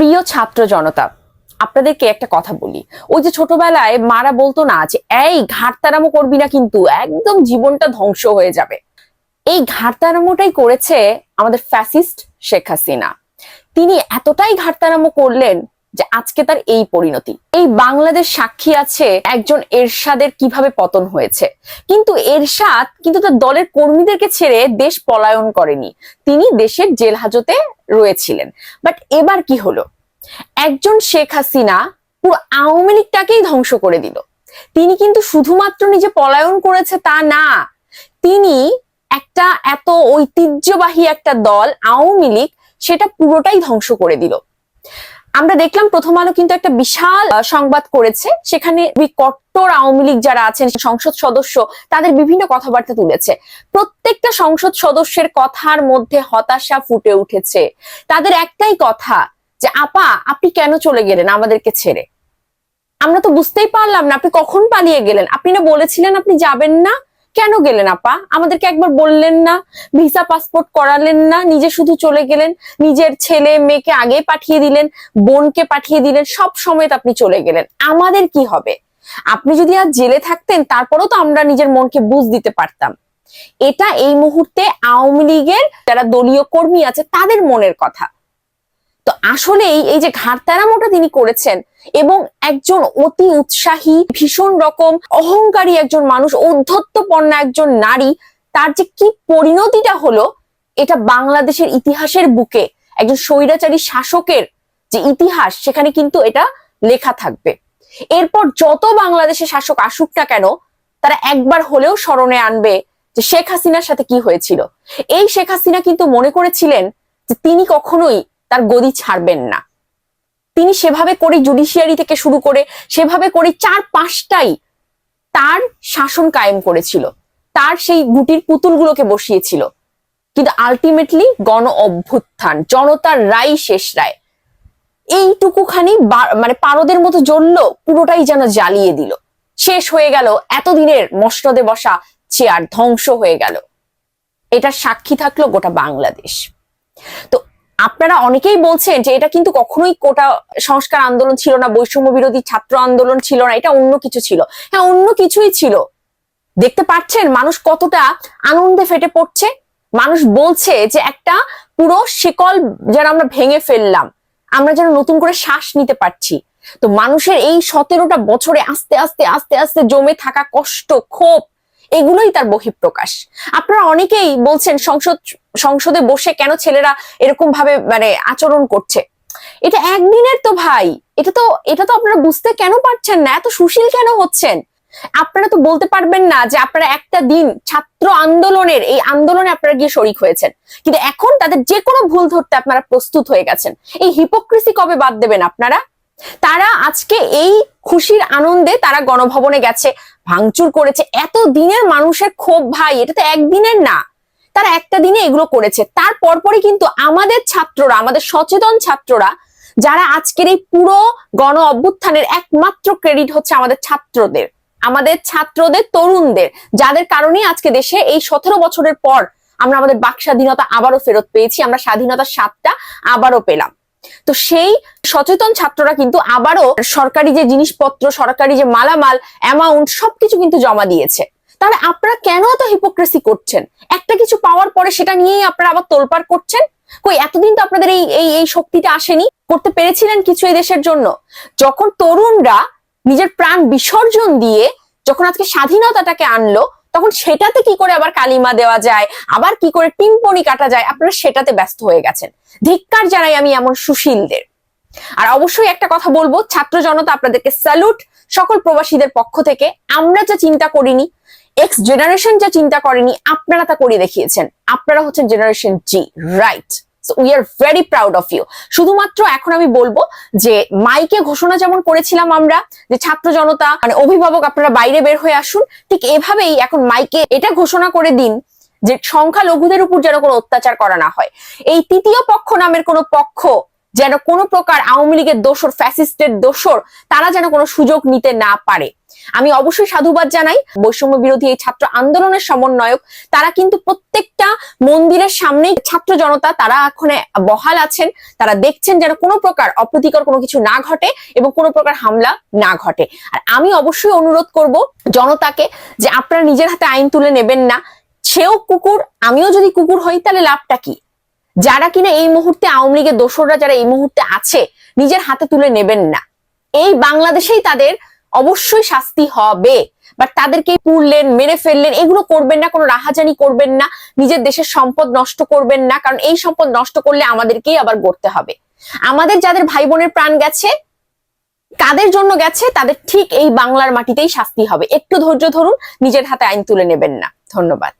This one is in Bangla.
প্রিয় ছাত্র জনতা, আপনাদেরকে একটা কথা বলি। ওই যে ছোটবেলায় মারা বলতো না যে, এই ঘাটতারামো করবি না কিন্তু, একদম জীবনটা ধ্বংস হয়ে যাবে। এই ঘাটতারামোটাই করেছে আমাদের ফ্যাসিস্ট শেখ হাসিনা। তিনি এতটাই ঘাটতারামো করলেন যে, আজকে তার এই পরিণতি। এই বাংলাদেশ সাক্ষী আছে একজন এরশাদের কীভাবে পতন হয়েছে। কিন্তু এরশাদ কিন্তু তার দলের কর্মীদেরকে ছেড়ে দেশ পলায়ন করেনি। তিনি দেশের জেল হাজতে রয়েছিলেন। বাট এবার কি হলো? একজন শেখ হাসিনা পুরো আওয়ামী লীগটাকেই ধ্বংস করে দিল। তিনি কিন্তু শুধুমাত্র নিজে পলায়ন করেছে তা না, তিনি একটা এত ঐতিহ্যবাহী একটা দল, আওয়ামী লীগ, সেটা পুরোটাই ধ্বংস করে দিল। আমরা দেখলাম প্রথম আলো কিন্তু একটা বিশাল সংবাদ করেছে। সেখানে কট্টর আওয়ামী লীগ যারা আছেন সংসদ সদস্য, তাদের বিভিন্ন কথাবার্তা তুলেছে। প্রত্যেকটা সংসদ সদস্যের কথার মধ্যে হতাশা ফুটে উঠেছে। তাদের একটাই কথা যে, আপা, আপনি কেন চলে গেলেন আমাদেরকে ছেড়ে? আমরা তো বুঝতেই পারলাম না, আপনি কখন পালিয়ে গেলেন? আপনি না বলেছিলেন আপনি যাবেন না? কেন গেলেন আপা? আমাদেরকে একবার বললেন না, ভিসা পাসপোর্ট করালেন না, নিজে শুধু চলে গেলেন, নিজের ছেলে মেয়েকে আগে পাঠিয়ে দিলেন, বোনকে পাঠিয়ে দিলেন, সব সময় আপনি চলে গেলেন। আমাদের কি হবে? আপনি যদি আর জেলে থাকতেন, তারপরেও তো আমরা নিজের মনকে বুঝ দিতে পারতাম। এটা এই মুহূর্তে আওয়ামী লীগের যারা দলীয় কর্মী আছে, তাদের মনের কথা। তো আসলেই এই যে ঘাড়তারামোটা তিনি করেছেন এবং একজন অতি উৎসাহী, ভীষণ রকম অহংকারী একজন মানুষ ঔদ্ধত্যপন্ন একজন নারী, তার যে কি পরিণতিটা হলো, এটা বাংলাদেশের ইতিহাসের বুকে, একজন স্বৈরাচারী শাসকের যে ইতিহাস, সেখানে কিন্তু এটা লেখা থাকবে। এরপর যত বাংলাদেশের শাসক আসুক না কেন, তারা একবার হলেও স্মরণে আনবে যে শেখ হাসিনার সাথে কি হয়েছিল। এই শেখ হাসিনা কিন্তু মনে করেছিলেন যে তিনি কখনোই তার গদি ছাড়বেন না। তিনি সেভাবে করে জুডিশিয়ারি থেকে শুরু করে, সেভাবে করে চার পাঁচটাই তার শাসন কায়েম করেছিল। তার সেই গুটির পুতুলগুলোকে বসিয়েছিল। কিন্তু আলটিমেটলি গণ অভ্যুত্থান, জনতার রায় শেষ রায়। এইটুকুখানি মানে পারদের মতো জ্বললো, পুরোটাই যেন জ্বালিয়ে দিল। শেষ হয়ে গেল, এতদিনের মসনদে বসা চেয়ার ধ্বংস হয়ে গেল। এটা সাক্ষী থাকল গোটা বাংলাদেশ। তো আপনারা অনেকেই বলছেন যে এটা কিন্তু কখনোই কোটা সংস্কার আন্দোলন ছিল না, বৈষম্য বিরোধী ছাত্র আন্দোলন ছিল না, এটা অন্য কিছু ছিল। হ্যাঁ অন্য কিছুই ছিল। দেখতে পাচ্ছেন মানুষ কতটা আনন্দে ফেটে পড়ছে। মানুষ বলছে যে একটা পুরো শিকল যেন আমরা ভেঙে ফেললাম, আমরা যেন নতুন করে শ্বাস নিতে পারছি। তো মানুষের এই সতেরোটা বছরে আস্তে আস্তে আস্তে আস্তে জমে থাকা কষ্ট, ক্ষোভ এগুলোই তার বহিঃপ্রকাশ। আপনারা অনেকেই বলছেন সংসদ, সংসদে বসে কেন ছেলেরা এরকম ভাবে মানে আচরণ করছে। এটা একদিনের তো ভাই, এটা তো এটা তো আপনারা বুঝতে কেন পারছেন না? এত সুশীল কেন হচ্ছেন? আপনারা তো বলতে পারবেন না যে আপনারা একটা দিন ছাত্র আন্দোলনের, এই আন্দোলনে আপনারা গিয়ে শরিক হয়েছেন। কিন্তু এখন তাদের যে কোনো ভুল ধরতে আপনারা প্রস্তুত হয়ে গেছেন। এই হিপোক্রেসি কবে বাদ দেবেন আপনারা? তারা আজকে এই খুশির আনন্দে তারা গণভবনে গেছে, ভাঙচুর করেছে। এত দিনের মানুষের ক্ষোভ ভাই, এটা তো একদিনের না। তারা একটা দিনে এগুলো করেছে। তার পরপরই কিন্তু আমাদের ছাত্ররা, আমাদের সচেতন ছাত্ররা, যারা আজকের এই পুরো গণ অভ্যুত্থানের একমাত্র ক্রেডিট হচ্ছে আমাদের ছাত্রদের আমাদের ছাত্রদের, তরুণদের, যাদের কারণেই আজকে দেশে এই সতেরো বছরের পর আমরা আমাদের বাক স্বাধীনতা আবারও ফেরত পেয়েছি, আমরা স্বাধীনতার স্বাদটা আবারও পেলাম। তো সেই সচেতন ছাত্ররা কিন্তু আবারও সরকারি যে জিনিসপত্র, সরকারি যে মালামাল অ্যামাউন্ট সবকিছু কিন্তু জমা দিয়েছে। তাহলে আপনারা কেন এত হিপোক্রেসি করছেন? একটা কিছু পাওয়ার পরে সেটা নিয়েই আপনারা আবার তোলপাড় করছেন? কই, এতদিন তো আপনাদের এই এই এই শক্তিটা আসেনি? করতে পেরেছিলেন কিছু এই দেশের জন্য? যখন তরুণরা নিজের প্রাণ বিসর্জন দিয়ে যখন আজকে স্বাধীনতাটাকে আনলো তখন সেটাতে কি করে আবার কালিমা দেওয়া যায়? আবার কি করে টিম্পনি কাটা যায়? আপনারা সেটাতে ব্যস্ত হয়ে গেছেন। ধিক্কার জানাই আমি এমন সুশীলদের। আর অবশ্যই একটা কথা বলব, ছাত্র জনতা আপনাদেরকে স্যালুট সকল প্রবাসীদের পক্ষ থেকে। আমরা যা চিন্তা করিনি এক্স জেনারেশন যা চিন্তা করেনি, আপনারা তা করে দেখিয়েছেন। আপনারা হচ্ছেন generation Z right we are very proud of you শুধুমাত্র এখন আমি বলব যে মাইকে ঘোষণা যেমন করেছিলাম আমরা, যে ছাত্র জনতা মানে অভিভাবক আপনারা বাইরে বের হয়ে আসুন, ঠিক এভাবেই এখন মাইকে এটা ঘোষণা করে দিন যে সংখ্যালঘুদের উপর যেন কোনো অত্যাচার করা না হয়। এই তৃতীয় পক্ষ নামের কোনো পক্ষ যেন কোনো প্রকার আওয়ামী লীগের দোসর ফ্যাসিস্টের দোসর তারা যেন কোনো সুযোগ নিতে না পারে। আমি অবশ্যই সাধুবাদ জানাই, বৈষম্য বিরোধী এই ছাত্র আন্দোলনের সমন্বয়ক। তারা কিন্তু প্রত্যেকটা মন্দিরের সামনেই ছাত্র জনতা, তারা এখন বহাল আছেন। তারা দেখছেন যেন কোনো প্রকার অপ্রীতিকর কোনো কিছু না ঘটে এবং কোনো প্রকার হামলা না ঘটে। আর আমি অবশ্যই অনুরোধ করব জনতাকে যে আপনারা নিজের হাতে আইন তুলে নেবেন না। সেও কুকুর, আমিও যদি কুকুর হই, তাহলে লাভটা কি? যারা কিনা এই মুহূর্তে আওয়ামী লীগের দোসররা, যারা এই মুহূর্তে আছে, নিজের হাতে তুলে নেবেন না। এই বাংলাদেশেই তাদের অবশ্যই শাস্তি হবে। বাট তাদেরকে পুরলেন মেরে ফেললেন, এগুলো করবেন না, কোনো রাহাজানি করবেন না, নিজের দেশের সম্পদ নষ্ট করবেন না, কারণ এই সম্পদ নষ্ট করলে আমাদেরকেই আবার গড়তে হবে। আমাদের যাদের ভাই বোনের প্রাণ গেছে, কাদের জন্য গেছে, তাদের ঠিক এই বাংলার মাটিতেই শাস্তি হবে। একটু ধৈর্য ধরুন, নিজের হাতে আইন তুলে নেবেন না। ধন্যবাদ।